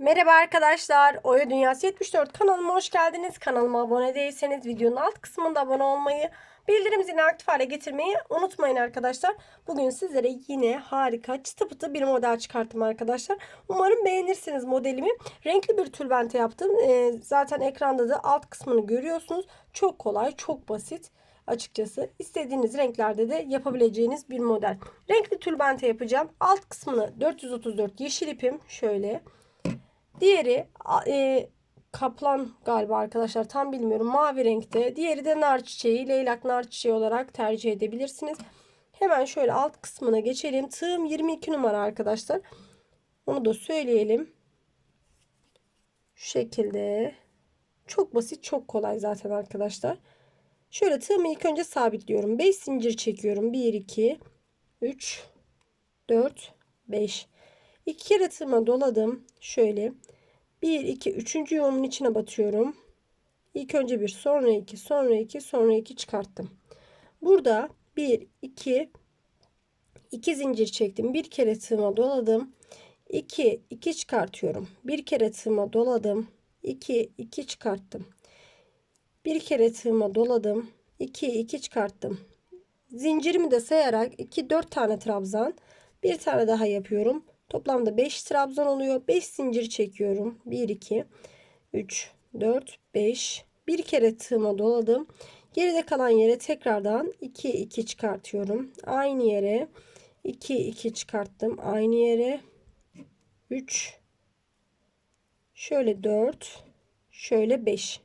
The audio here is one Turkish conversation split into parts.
Merhaba arkadaşlar. Oya Dünyası 74 kanalıma hoş geldiniz. Kanalıma abone değilseniz videonun alt kısmında abone olmayı, bildirim zilini aktif hale getirmeyi unutmayın arkadaşlar. Bugün sizlere yine harika çıtı pıtı bir model çıkarttım arkadaşlar. Umarım beğenirsiniz modelimi. Renkli bir tülbente yaptım. Ee, zaten ekranda da alt kısmını görüyorsunuz. Çok kolay, çok basit açıkçası. istediğiniz renklerde de yapabileceğiniz bir model. Renkli tülbente yapacağım. Alt kısmını 434 yeşil ipim şöyle. Diğeri e, kaplan galiba arkadaşlar tam bilmiyorum mavi renkte. Diğeri de nar çiçeği leylak nar çiçeği olarak tercih edebilirsiniz. Hemen şöyle alt kısmına geçelim. Tığım 22 numara arkadaşlar. Onu da söyleyelim. Şu şekilde. Çok basit çok kolay zaten arkadaşlar. Şöyle tığımı ilk önce sabitliyorum. 5 zincir çekiyorum. 1 2 3 4 5 2 kere tığıma doladım. Şöyle 1 2 3. yuvamın içine batıyorum. İlk önce bir, sonra iki, sonra iki, sonra iki çıkarttım. Burada 1 2 2 zincir çektim. Bir kere tığıma doladım. 2 2 çıkartıyorum. Bir kere tığıma doladım. 2 2 çıkarttım. Bir kere tığıma doladım. 2 2 çıkarttım. Zincirimi de sayarak 2 4 tane trabzan, bir tane daha yapıyorum. Toplamda 5 trabzan oluyor. 5 zincir çekiyorum. 1 2 3 4 5 bir kere tığıma doladım. Geride kalan yere tekrardan 2 2 çıkartıyorum. Aynı yere 2 2 çıkarttım. Aynı yere 3 şöyle 4 şöyle 5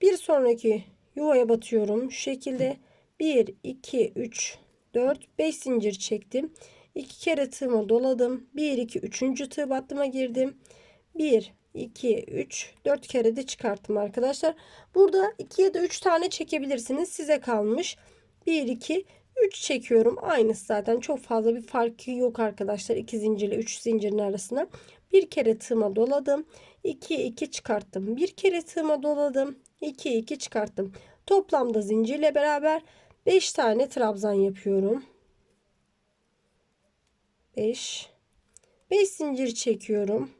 bir sonraki yuvaya batıyorum şu şekilde 1 2 3 4 5 zincir çektim. 2 kere tığıma doladım. 1 2 3. tığ battıma girdim. 1 2 3 4 kere de çıkarttım arkadaşlar. Burada 2 ya da 3 tane çekebilirsiniz. Size kalmış. 1 2 3 çekiyorum. Aynısı zaten. Çok fazla bir farkı yok arkadaşlar. 2 zincirle 3 zincirin arasında bir kere tığıma doladım. 2 2 çıkarttım. Bir kere tığıma doladım. 2 2 çıkarttım. Toplamda zincirle beraber 5 tane trabzan yapıyorum. 5 5 zincir çekiyorum.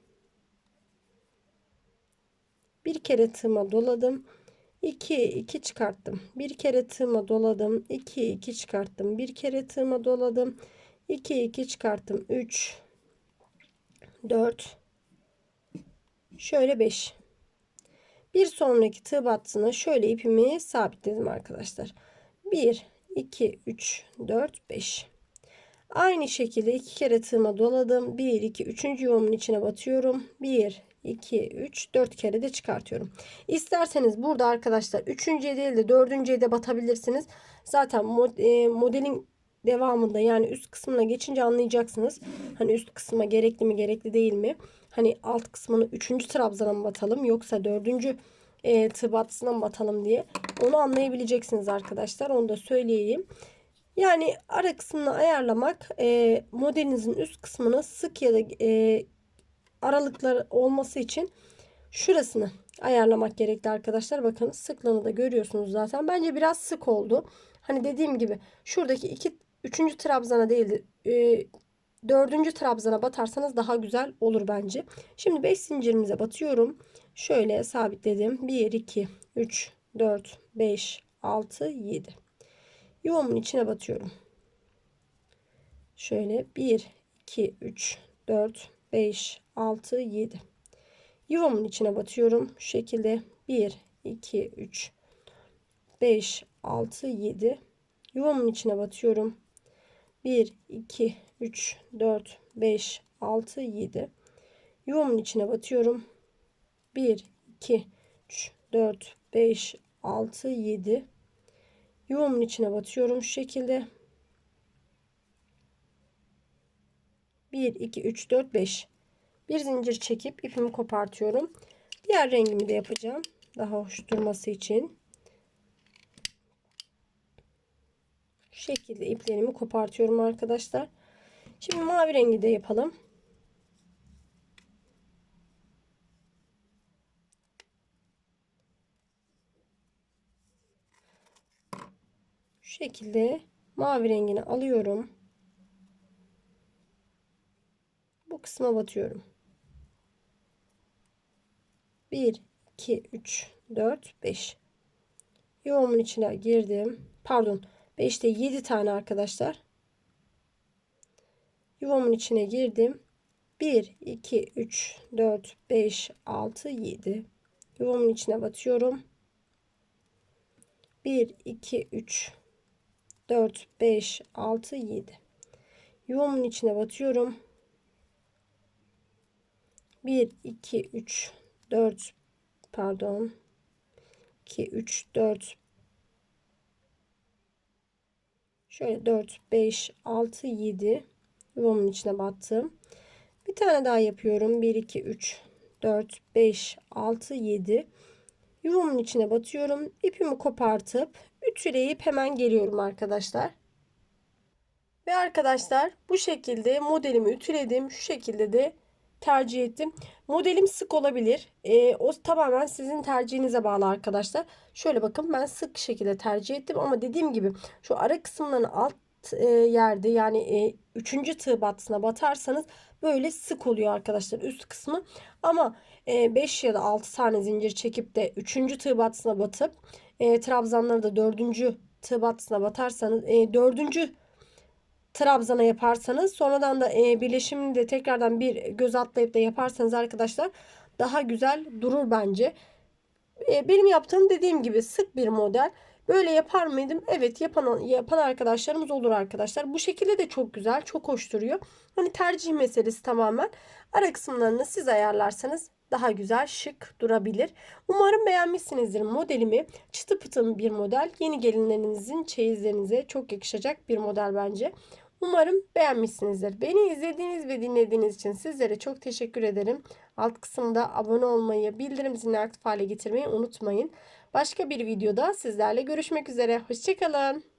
Bir kere tığıma doladım. 2 2 çıkarttım. Bir kere tığıma doladım. 2 2 çıkarttım. Bir kere tığıma doladım. 2 2 çıkarttım. 3 4 şöyle 5 bir sonraki tığ battısına şöyle ipimi sabitledim arkadaşlar 1 2 3 4 5 aynı şekilde iki kere tığıma doladım 1 2 3. yuvamın içine batıyorum 1 2 3 4 kere de çıkartıyorum İsterseniz burada arkadaşlar 3. değil de 4. de batabilirsiniz zaten e, modelin devamında yani üst kısmına geçince anlayacaksınız. Hani üst kısma gerekli mi gerekli değil mi? Hani alt kısmını 3. trabzana mı batalım yoksa 4. E, tığ battısına mı batalım diye. Onu anlayabileceksiniz arkadaşlar. Onu da söyleyeyim. Yani ara kısmını ayarlamak e, modelinizin üst kısmını sık ya da e, aralıklar olması için şurasını ayarlamak gerekli arkadaşlar. Bakın sıklığını da görüyorsunuz zaten. Bence biraz sık oldu. Hani dediğim gibi şuradaki iki üçüncü trabzana değil de e, dördüncü trabzana batarsanız daha güzel olur bence. Şimdi 5 zincirimize batıyorum. Şöyle sabitledim. 1, 2, 3, 4, 5, 6, 7. Yuvamın içine batıyorum. Şöyle 1, 2, 3, 4, 5, 6, 7. Yuvamın içine batıyorum. Şu şekilde 1, 2, 3, 5, 6, 7. Yuvamın içine batıyorum. 1, 2, 3, 4, 5, 6, 7. Yuvamın içine batıyorum. 1, 2, 3, 4, 5, 6, 7. Yuvamın içine batıyorum şu şekilde. 1, 2, 3, 4, 5. Bir zincir çekip ipimi kopartıyorum. Diğer rengimi de yapacağım. Daha hoş durması için. Şu şekilde iplerimi kopartıyorum arkadaşlar. Şimdi mavi rengi de yapalım. Şu şekilde mavi rengini alıyorum. bu kısma batıyorum. 1 2 3 4 5 yuvamın içine girdim. Pardon 5'te 7 tane arkadaşlar. Yuvamın içine girdim. 1 2 3 4 5 6 7 yuvamın içine batıyorum. 1 2 3 4 5 6 7 yuvamın içine batıyorum. 1 2 3 4 pardon 2 3 4 şöyle 4 5 6 7 yuvamın içine battım. Bir tane daha yapıyorum. 1 2 3 4 5 6 7 yuvamın içine batıyorum. İpimi kopartıp ütüleyip hemen geliyorum arkadaşlar. Ve arkadaşlar bu şekilde modelimi ütüledim. Şu şekilde de tercih ettim. Modelim sık olabilir. E, o tamamen sizin tercihinize bağlı arkadaşlar. Şöyle bakın ben sık şekilde tercih ettim. Ama dediğim gibi şu ara kısımların alt e, yerde yani e, üçüncü tığ battısına batarsanız böyle sık oluyor arkadaşlar üst kısmı. Ama 5 e, ya da 6 tane zincir çekip de üçüncü tığ battısına batıp e, trabzanları da dördüncü tığ battısına batarsanız e, dördüncü trabzana yaparsanız sonradan da e, birleşimini de tekrardan bir göz atlayıp da yaparsanız arkadaşlar daha güzel durur bence. E, benim yaptığım dediğim gibi sık bir model. Böyle yapar mıydım? Evet yapan yapan arkadaşlarımız olur arkadaşlar. Bu şekilde de çok güzel, çok hoş duruyor. Hani tercih meselesi tamamen. Ara kısımlarını siz ayarlarsanız daha güzel, şık durabilir. Umarım beğenmişsinizdir modelimi. Çıtı pıtı bir model. Yeni gelinlerinizin çeyizlerinize çok yakışacak bir model bence. Umarım beğenmişsinizdir. Beni izlediğiniz ve dinlediğiniz için sizlere çok teşekkür ederim. Alt kısımda abone olmayı, bildirim zilini aktif hale getirmeyi unutmayın. Başka bir videoda sizlerle görüşmek üzere. Hoşçakalın.